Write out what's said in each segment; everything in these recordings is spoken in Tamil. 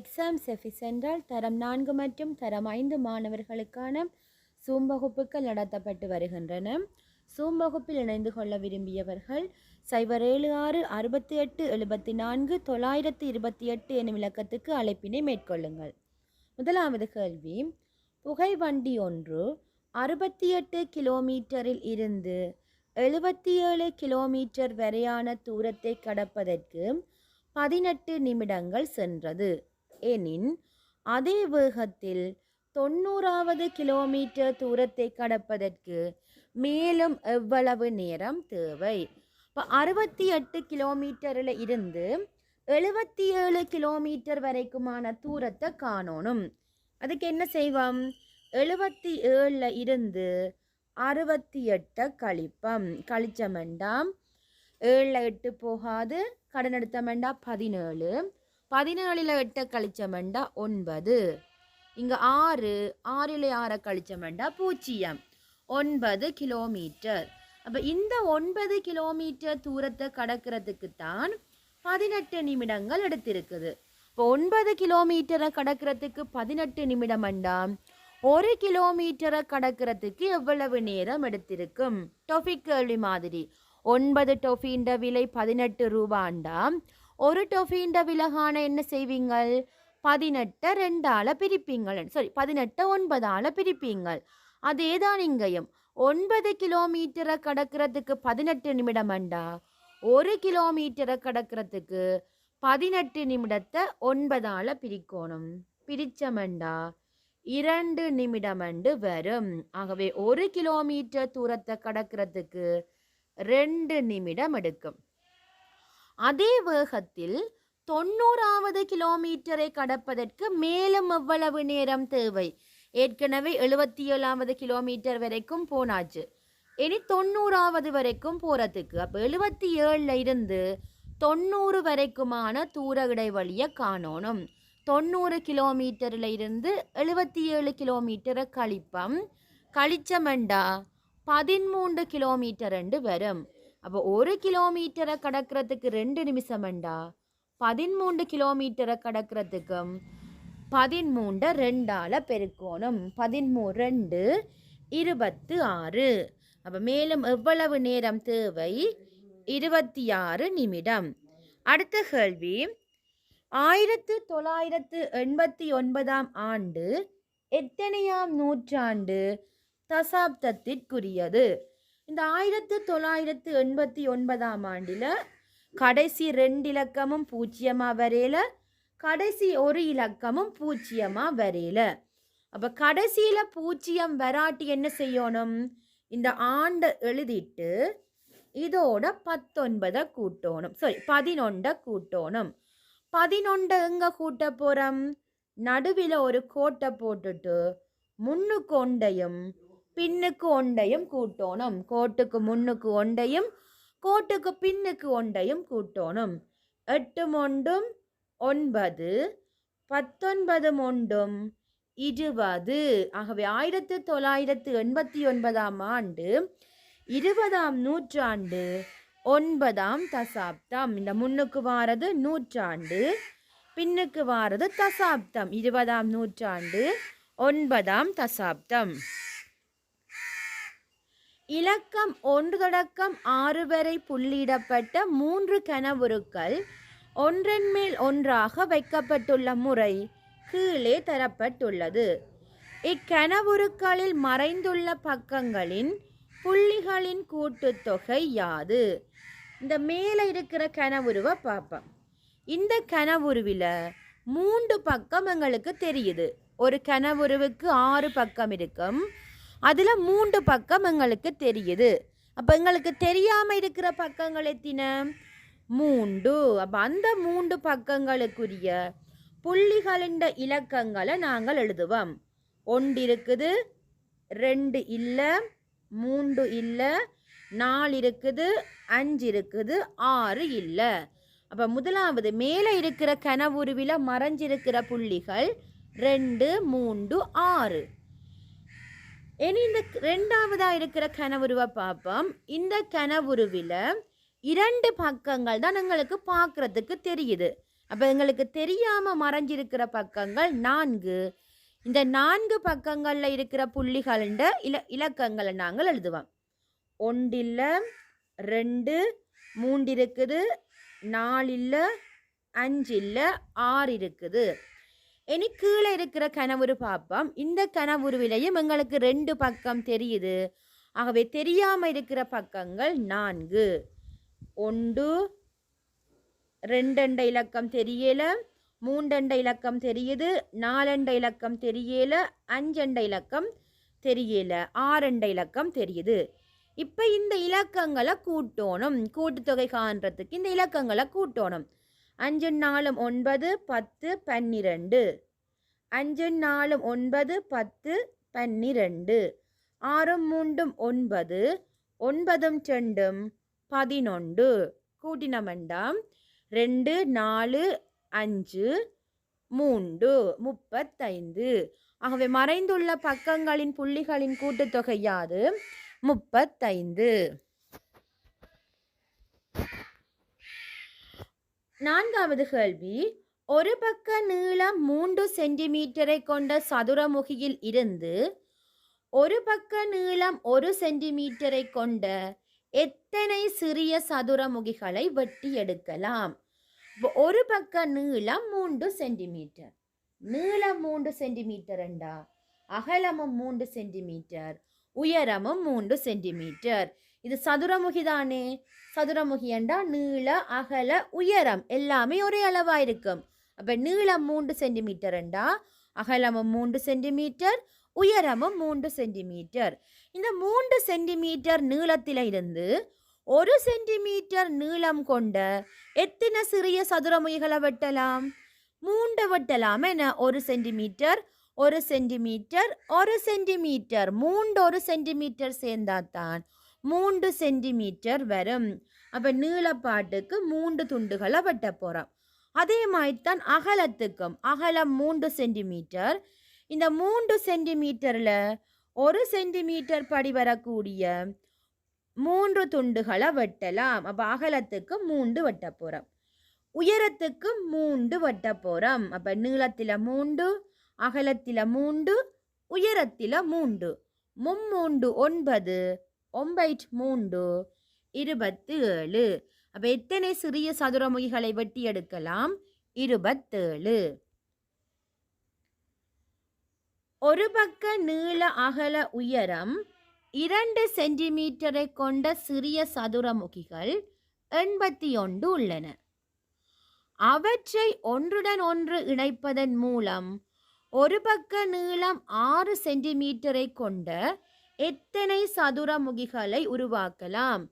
எக்ஸாம் செஃபிஸ் என்றால் தரம் நான்கு மற்றும் தரம் ஐந்து மாணவர்களுக்கான சூம் வகுப்புகள் நடத்தப்பட்டு வருகின்றன. சூம் வகுப்பில் இணைந்து கொள்ள விரும்பியவர்கள் சைபர் ஏழு ஆறு அறுபத்தி எட்டு எழுபத்தி நான்கு தொள்ளாயிரத்து இருபத்தி எட்டு எனும் இலக்கத்துக்கு அழைப்பினை மேற்கொள்ளுங்கள். முதலாவது கேள்வி. புகைவண்டி ஒன்று அறுபத்தி எட்டு கிலோமீட்டரில் இருந்து எழுபத்தி ஏழு கிலோமீட்டர் வரையான தூரத்தை கடப்பதற்கு பதினெட்டு நிமிடங்கள் சென்றது. எனின் அதே வேகத்தில் தொண்ணூறாவது கிலோமீட்டர் தூரத்தை கடப்பதற்கு மேலும் எவ்வளவு நேரம் தேவை? இப்போ அறுபத்தி எட்டு கிலோமீட்டரில் இருந்து எழுபத்தி ஏழு கிலோமீட்டர் வரைக்குமான தூரத்தை காணணும். அதுக்கு என்ன செய்வோம்? எழுபத்தி ஏழில் இருந்து அறுபத்தி எட்டை கழிப்பம் கழிச்சமெண்டாம் ஏழில் எட்டு போகாது. கடன் எடுத்தமெண்டா பதினேழு. பதினேழில் எட்டை கழிச்சமெண்டா ஒன்பது. இங்கே ஆறு ஆறில் ஆறை கழிச்சமெண்டா பூஜ்ஜியம். ஒன்பது கிலோமீட்டர். அப்போ இந்த ஒன்பது கிலோமீட்டர் தூரத்தை கடக்கிறதுக்கு தான் பதினெட்டு நிமிடங்கள் எடுத்திருக்குது. இப்போ ஒன்பது கிலோமீட்டரை கடக்கிறதுக்கு பதினெட்டு நிமிடம் அண்டா ஒரு கிலோமீட்டரை கடக்கிறதுக்கு எவ்வளவு நேரம் எடுத்திருக்கும்? டொஃபிக் கேள்வி மாதிரி. ஒன்பது டொஃபின்ற விலை பதினெட்டு ரூபாண்டாம் ஒரு டொஃபீண்ட விலகான என்ன செய்வீங்கள்? பதினெட்டை ரெண்டால் பிரிப்பீங்கள். சாரி பதினெட்டை ஒன்பதால் பிரிப்பீங்கள். அதே தான் இங்கேயும்? ஒன்பது கிலோமீட்டரை கடக்கிறதுக்கு பதினெட்டு நிமிடம் அண்டா ஒரு கிலோமீட்டரை கடக்கிறதுக்கு பதினெட்டு நிமிடத்தை ஒன்பதால் பிரிக்கணும். பிரிச்சமண்டா இரண்டு நிமிடமண்டு வரும். ஆகவே ஒரு கிலோமீட்டர் தூரத்தை கடக்கிறதுக்கு ரெண்டு நிமிடம் எடுக்கும். அதே வேகத்தில் தொண்ணூறாவது கிலோமீட்டரை கடப்பதற்கு மேலும் எவ்வளவு நேரம் தேவை? ஏற்கனவே எழுபத்தி ஏழாவது கிலோமீட்டர் வரைக்கும் போனாச்சு. இனி தொண்ணூறாவது வரைக்கும் போகிறதுக்கு அப்போ எழுபத்தி ஏழில் இருந்து தொண்ணூறு வரைக்குமான தூர இடைவெளியை காணணும். தொண்ணூறு கிலோமீட்டரில் இருந்து எழுபத்தி ஏழு கிலோமீட்டரை கழிப்பம். கழிச்சமெண்டா பதிமூன்று கிலோமீட்டர் ரெண்டு வரும். அப்போ ஒரு கிலோமீட்டரை கடக்கிறதுக்கு ரெண்டு நிமிஷம்ண்டா பதிமூன்று கிலோமீட்டரை கடக்கிறதுக்கும் பதிமூண்டை ரெண்டால் பெருக்கோணும். பதிமூ ரெண்டு இருபத்து ஆறு அப்போ மேலும் எவ்வளவு நேரம் தேவை? இருபத்தி ஆறு நிமிடம். அடுத்த கேள்வி. ஆயிரத்து தொள்ளாயிரத்து எண்பத்தி ஒன்பதாம் ஆண்டு எத்தனையாம் நூற்றாண்டு தசாப்தத்திற்குரியது? இந்த ஆயிரத்து தொள்ளாயிரத்து எண்பத்தி ஒன்பதாம் ஆண்டில் கடைசி ரெண்டு இலக்கமும் பூஜ்ஜியமாக வரையில. கடைசி ஒரு இலக்கமும் பூஜ்ஜியமாக வரையில. அப்போ கடைசியில் பூஜ்ஜியம் வராட்டி என்ன செய்யணும்? இந்த ஆண்டை எழுதிட்டு இதோட பத்தொன்பதை கூட்டணும். சாரி பதினொண்டை கூட்டணும். பதினொன்றை எங்கே கூட்ட போகிறோம் நடுவில் ஒரு கோட்டை போட்டுட்டு முன்னுக்கு ஒண்டையும் பின்னுக்கு ஒண்டையும் கூட்டோணும். கோட்டுக்கு முன்னுக்கு ஒண்டையும் கோட்டுக்கு பின்னுக்கு ஒண்டையும் கூட்டோணும். எட்டு ஒன்றும் ஒன்பது. பத்தொன்பது ஒன்றும் இருபது. ஆகவே ஆயிரத்து தொள்ளாயிரத்து எண்பத்தி ஒன்பதாம் ஆண்டு இருபதாம் நூற்றாண்டு ஒன்பதாம் தசாப்தம். இந்த முன்னுக்கு வாரது நூற்றாண்டு பின்னுக்கு வாரது தசாப்தம். இருபதாம் நூற்றாண்டு ஒன்பதாம் தசாப்தம். இலக்கம் ஒன்று தொடக்கம் ஆறு வரை புள்ளியிடப்பட்ட மூன்று கனவுருக்கள் ஒன்றன் மேல் ஒன்றாக வைக்கப்பட்டுள்ள முறை கீழே தரப்பட்டுள்ளது. இக்கனவுருக்களில் மறைந்துள்ள பக்கங்களின் புள்ளிகளின் கூட்டுத்தொகை யாது? இந்த மேலே இருக்கிற கனவுருவை பார்ப்போம். இந்த கனவுருவில் மூன்று பக்கம் எங்களுக்கு தெரியுது. ஒரு கனவுருவுக்கு ஆறு பக்கம் இருக்கும். அதில் மூன்று பக்கம் எங்களுக்கு தெரியுது. அப்போ எங்களுக்கு தெரியாமல் இருக்கிற பக்கங்கள் எத்தின? மூன்று. அப்போ அந்த மூன்று பக்கங்களுக்குரிய புள்ளிகளின் இலக்கங்களை நாங்கள் எழுதுவோம். ஒன்று இருக்குது ரெண்டு இல்லை மூன்று இல்லை நாலு இருக்குது அஞ்சு இருக்குது ஆறு இல்லை. அப்போ முதலாவது மேலே இருக்கிற கனவுருவில் மறைஞ்சிருக்கிற புள்ளிகள் ரெண்டு மூன்று ஆறு. இனி இந்த ரெண்டாவதாக இருக்கிற கனவுருவை பார்ப்போம் இந்த கனவுருவில் இரண்டு பக்கங்கள் தான் எங்களுக்கு பார்க்குறதுக்கு தெரியுது. அப்போ எங்களுக்கு தெரியாமல் மறைஞ்சிருக்கிற பக்கங்கள் நான்கு. இந்த நான்கு பக்கங்களில் இருக்கிற புள்ளிகளின் இல இலக்கங்களை நாங்கள் எழுதுவோம். ஒன்றில் ரெண்டு மூன்று இருக்குது நாலில் அஞ்சு இல்லை ஆறு இருக்குது இனி கீழே இருக்கிற கனவுரு பார்ப்போம் இந்த கனவுருவிலையும் எங்களுக்கு ரெண்டு பக்கம் தெரியுது. ஆகவே தெரியாமல் இருக்கிற பக்கங்கள் நான்கு. ஒன்று ரெண்டண்ட இலக்கம் தெரியல. மூண்டண்ட இலக்கம் தெரியுது. நாலண்ட இலக்கம் தெரியல. அஞ்சண்ட இலக்கம் தெரியல. ஆறண்ட இலக்கம் தெரியுது. இப்போ இந்த இலக்கங்களை கூட்டணும். கூட்டுத்தொகை காண்றதுக்கு இந்த இலக்கங்களை கூட்டணும். அஞ்சு நாலும் ஒன்பது பத்து பன்னிரெண்டு. அஞ்சு நாலும் ஒன்பது பத்து பன்னிரெண்டு. ஆறும் மூண்டும் ஒன்பது ஒன்பதும் ரெண்டும் பதினொன்று. கூட்டினமெண்டாம் ரெண்டு நாலு அஞ்சு மூன்று முப்பத்தைந்து. ஆகவே மறைந்துள்ள பக்கங்களின் புள்ளிகளின் கூட்டுத்தொகை யாது? முப்பத்தைந்து. நான்காவது கேள்வி. ஒரு பக்க நீளம் மூன்று சென்டிமீட்டரை கொண்ட சதுரமுகியில் இருந்து ஒரு பக்க நீளம் ஒரு சென்டிமீட்டரை கொண்ட எத்தனை சிறிய சதுரமுகிகளை வெட்டி எடுக்கலாம்? ஒரு பக்க நீளம் மூன்று சென்டிமீட்டர். நீளம் மூன்று சென்டிமீட்டர்ண்டா அகலமும் மூன்று சென்டிமீட்டர். உயரமும் மூன்று சென்டிமீட்டர். இது சதுரமுகி தானே? சதுரமுகி என்றா நீள அகல உயரம். எல்லாமே ஒரே அளவாக இருக்கும் அப்போ நீளம் மூன்று சென்டிமீட்டர் என்றா? அகலமும் மூன்று சென்டிமீட்டர் உயரமும் மூன்று சென்டிமீட்டர். இந்த மூன்று சென்டிமீட்டர் நீளத்தில் இருந்து ஒரு சென்டிமீட்டர் நீளம் கொண்ட எத்தனை சிறிய சதுரமுகிகளை வெட்டலாம்? மூன்று வெட்டலாம் என ஒரு சென்டிமீட்டர் ஒரு சென்டிமீட்டர் ஒரு சென்டிமீட்டர். மூன்று ஒரு சென்டிமீட்டர் சேர்ந்தாதான் மூன்று சென்டிமீட்டர் வரும். அப்போ நீளப்பாட்டுக்கு மூன்று துண்டுகளை வெட்ட போகிறோம் அதே மாதிரி தான் அகலத்துக்கும் அகலம் மூன்று சென்டிமீட்டர். இந்த மூன்று சென்டிமீட்டரில் ஒரு சென்டிமீட்டர் படி வரக்கூடிய மூன்று துண்டுகளை வெட்டலாம். அப்போ அகலத்துக்கு மூன்று வெட்ட போகிறோம் உயரத்துக்கு மூன்று வெட்ட போகிறோம் அப்போ நீளத்தில் மூன்று அகலத்தில் மூன்று உயரத்தில் மூன்று. மும்மூண்டு ஒன்பது ஒம்பைட் மூன்று இருபத்து ஏழு அப்போ எத்தனை சிறிய சதுரமுகிகளை வெட்டி எடுக்கலாம்? இருபத்தேழு. ஒரு பக்க நீள அகல உயரம் இரண்டு சென்டிமீட்டரை கொண்ட சிறிய சதுரமுகிகள் எண்பத்தி ஒன்று உள்ளன. அவற்றை ஒன்றுடன் ஒன்று இணைப்பதன் மூலம் ஒரு பக்க நீளம் ஆறு சென்டிமீட்டரை கொண்ட எத்தனை சதுரமுகிகளை உருவாக்கலாம்?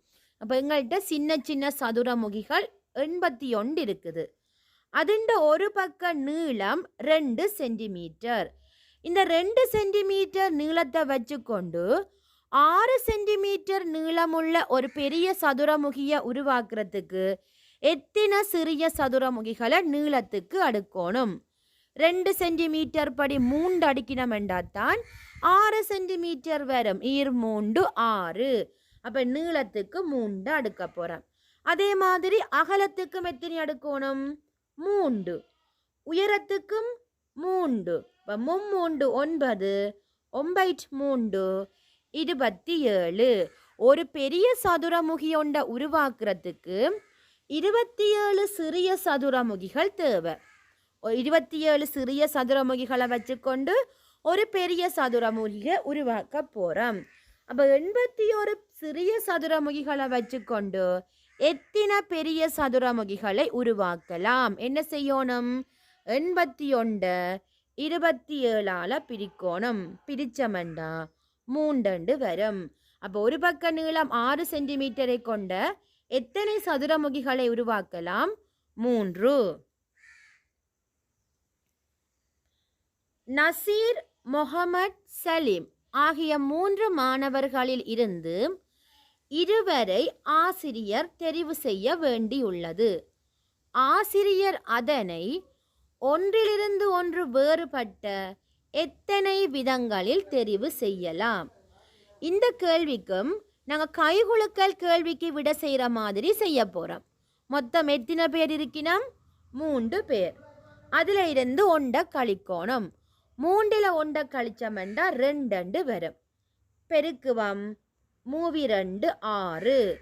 அப்போ எங்கள்கிட்ட சின்ன சின்ன சதுரமுகிகள் எண்பத்தி ஒன்று இருக்குது. அதுண்ட ஒரு பக்க நீளம் ரெண்டு சென்டிமீட்டர். இந்த ரெண்டு சென்டிமீட்டர் நீளத்தை வச்சுக்கொண்டு ஆறு சென்டிமீட்டர் நீளமுள்ள ஒரு பெரிய சதுரமுகியை உருவாக்குறதுக்கு எத்தனை சிறிய சதுரமுகிகளை நீளத்துக்கு அடுக்கணும்? ரெண்டு சென்டிமீட்டர் படி மூன்று அடிக்கணும் என்றாத்தான் ஆறு சென்டிமீட்டர் வரும். ஈர் மூண்டு ஆறு. அப்போ நீளத்துக்கு மூண்டு அடுக்க போகிறேன் அதே மாதிரி அகலத்துக்கும் எத்தனை அடுக்கணும்? மூண்டு உயரத்துக்கும் மூண்டு இப்போ மும்மூண்டு ஒன்பது. ஒம்பைட் மூண்டு இருபத்தி ஏழு. ஒரு பெரிய சதுரமுகி ஒன்றை உருவாக்குறதுக்கு இருபத்தி ஏழு சிறிய சதுரமுகிகள் தேவை. இருபத்தி ஏழு சிறிய சதுரமுகிகளை வச்சுக்கொண்டு ஒரு பெரிய சதுரமுகியை உருவாக்க போகிறோம் அப்போ எண்பத்தி ஒரு சிறிய சதுரமுகிகளை வச்சுக்கொண்டு எத்தனை பெரிய சதுரமுகிகளை உருவாக்கலாம்? என்ன செய்யணும்? எண்பத்தி ஒன்று இருபத்தி ஏழால் பிரிக்கோணும் பிரிச்சமண்டா மூண்டண்டு வரும். அப்போ ஒரு பக்க நீளம் ஆறு சென்டிமீட்டரை கொண்ட எத்தனை சதுரமுகிகளை உருவாக்கலாம்? மூன்று. நசீர் மொஹமட் சலீம் ஆகிய மூன்று மாணவர்களில் இருந்து இருவரை ஆசிரியர் தெரிவு செய்ய வேண்டியுள்ளது. ஆசிரியர் அதனை ஒன்றிலிருந்து ஒன்று வேறுபட்ட எத்தனை விதங்களில் தெரிவு செய்யலாம்? இந்த கேள்விக்கும் நாங்கள் கைகுலுக்கல் கேள்விக்கு விட செய்கிற மாதிரி செய்ய போகிறோம் மொத்தம் எத்தனை பேர் இருக்கினோம்? மூன்று பேர். அதில் இருந்து ஒண்ட கழிக்கோணும். மூன்றில் ஒன்றை கழிச்சமெண்டா ரெண்டு வரும். பெருக்குவம் மூவி ரெண்டு ஆறு.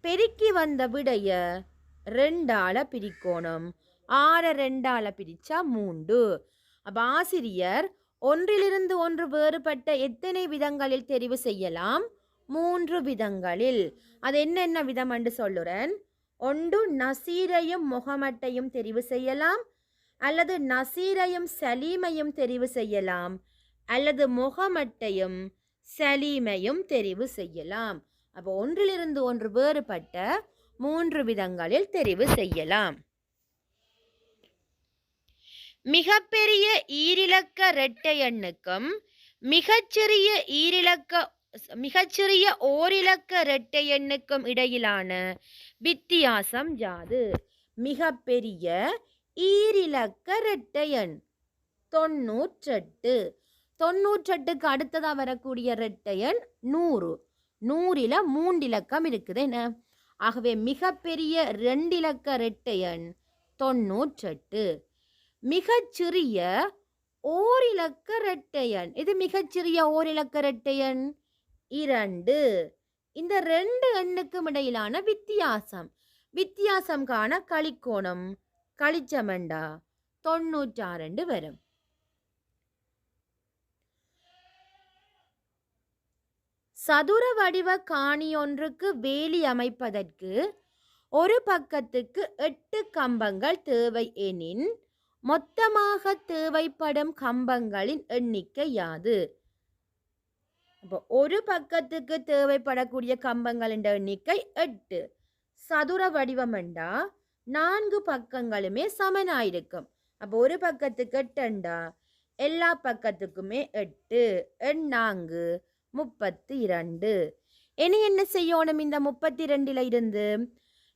பெருக்கி வந்த விடைய ரெண்டால பிரிக்கணும். ஆறை ரெண்டால பிரிச்சா மூன்று. அப்போ ஆசிரியர் ஒன்றிலிருந்து ஒன்று வேறுபட்ட எத்தனை விதங்களில் தெரிவு செய்யலாம்? மூன்று விதங்களில். அது என்னென்ன விதம் என்று சொல்லுறேன்? ஒன்று நசீரையும் முகமட்டையும் தெரிவு செய்யலாம். அல்லது நசீரையும் சலீமையும் தெரிவு செய்யலாம். அல்லது முகமட்டையும் சலீமையும் தெரிவு செய்யலாம். அப்போ ஒன்றிலிருந்து ஒன்று வேறுபட்ட மூன்று விதங்களில் தெரிவு செய்யலாம். மிகப்பெரிய ஈரிலக்க இரட்டை எண்ணுக்கும் மிகச்சிறிய ஈரிலக்க மிகச்சிறிய ஓரிலக்க இரட்டை எண்ணுக்கும் இடையிலான வித்தியாசம் யாது? மிகப்பெரிய ஈரிலக்க ரெட்டையன் எண் தொண்ணூற்றெட்டு தொண்ணூற்றெட்டுக்கு அடுத்ததாக வரக்கூடிய ரெட்டையன் நூறு. நூறில் மூன்றிலக்கம் இருக்குது என்ன? ஆகவே மிகப்பெரிய ரெண்டிலக்க ரெட்டையன் எண் தொண்ணூற்றெட்டு மிகச்சிறிய ஓரிலக்க ரெட்டையன் இது மிகச்சிறிய ஓரிலக்க ரெட்டையன் இரண்டு. இந்த ரெண்டு எண்ணுக்கும் இடையிலான வித்தியாசம். வித்தியாசம் காண கழிக்கோணம் കളിച്ചമണ്ട. தொண்ணூற்றாறு வரும் சதுர வடிவ காணி ஒன்றுக்கு வேலி அமைப்பதற்கு ஒரு பக்கத்துக்கு எட்டு கம்பங்கள் தேவை எனின் மொத்தமாக தேவைப்படும் கம்பங்களின் எண்ணிக்கை யாது இப்போ ஒரு பக்கத்துக்கு தேவைப்படக்கூடிய கம்பங்களின் எண்ணிக்கை எட்டு சதுர வடிவம் என்றா நான்கு பக்கங்களுமே சமனாயிருக்கும். அப்போ ஒரு பக்கத்துக்கு எட்டுண்டா? எல்லா பக்கத்துக்குமே எட்டு எண்ணாங்கு முப்பத்தி இரண்டு இனி என்ன செய்யணும் இந்த முப்பத்தி ரெண்டில் இருந்து?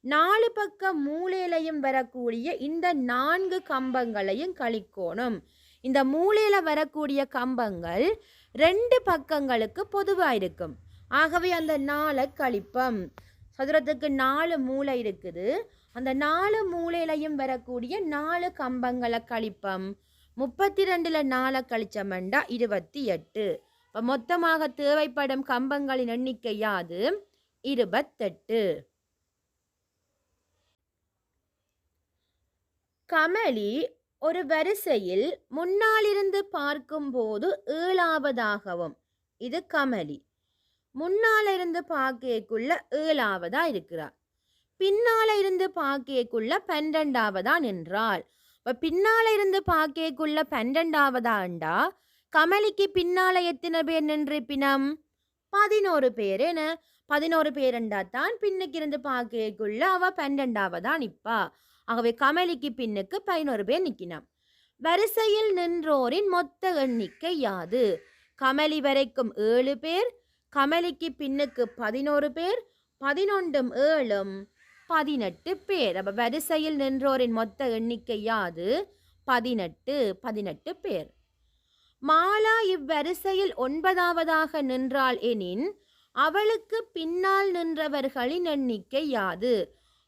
நாலு பக்க மூலையிலையும் வரக்கூடிய இந்த நான்கு கம்பங்களையும் கழிக்கணும். இந்த மூலையில் வரக்கூடிய கம்பங்கள் ரெண்டு பக்கங்களுக்கு பொதுவாக இருக்கும் ஆகவே அந்த நாளை கழிப்பம். சதுரத்துக்கு நாலு மூளை இருக்குது. அந்த நாலு மூலையிலையும் வரக்கூடிய நாலு கம்பங்களை கழிப்பம். முப்பத்தி ரெண்டில் நாலை கழிச்சமெண்டா இருபத்தி எட்டு இப்போ மொத்தமாக தேவைப்படும் கம்பங்களின் எண்ணிக்கை யாது? இருபத்தெட்டு. கமலி ஒரு வரிசையில் முன்னாலிருந்து பார்க்கும்போது ஏழாவதாகவும் இது கமலி. முன்னாலிருந்து பார்க்கக்குள்ள ஏழாவதா இருக்கிறார். பின்னால இருந்து பாக்கேக்குள்ள பன்னெண்டாவதா நின்றாள். இப்போ பின்னால இருந்து பார்க்கக்குள்ள பன்னெண்டாவதாண்டா கமலிக்கு பின்னால எத்தனை பேர் நின்றிப்பினம்? பதினோரு பேர் என்ன பதினோரு பேருண்டா தான் பின்னுக்கு இருந்து பாக்கேக்குள்ள அவ பன்னெண்டாவதா நிப்பா. ஆகவே கமலிக்கு பின்னுக்கு பதினோரு பேர் நிற்கினான் வரிசையில் நின்றோரின் மொத்த எண்ணிக்கை யாது? கமலி வரைக்கும் ஏழு பேர் கமலிக்கு பின்னுக்கு பதினோரு பேர் பதினொன்றும் ஏழும். பதினெட்டு பேர். அப்போ வரிசையில் நின்றோரின் மொத்த எண்ணிக்கை யாது பதினெட்டு பதினெட்டு பேர். மாலா இவ்வரிசையில் ஒன்பதாவதாக நின்றாள் எனின் அவளுக்கு பின்னால் நின்றவர்களின் எண்ணிக்கை யாது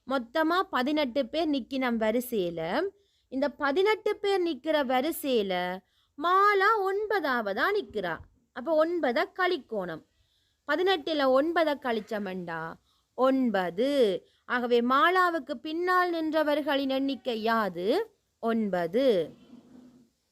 மொத்தமாக பதினெட்டு பேர் நிற்கினம் வரிசையில் இந்த பதினெட்டு பேர் நிற்கிற வரிசையில் மாலா ஒன்பதாவதாக நிற்கிறா அப்போ ஒன்பதை கழிக்கோணம். பதினெட்டில் ஒன்பதை கழிச்சமண்டா ஒன்பது. ஆகவே மாலாவுக்கு பின்னால் நின்றவர்களின் எண்ணிக்கை யாது? ஒன்பது.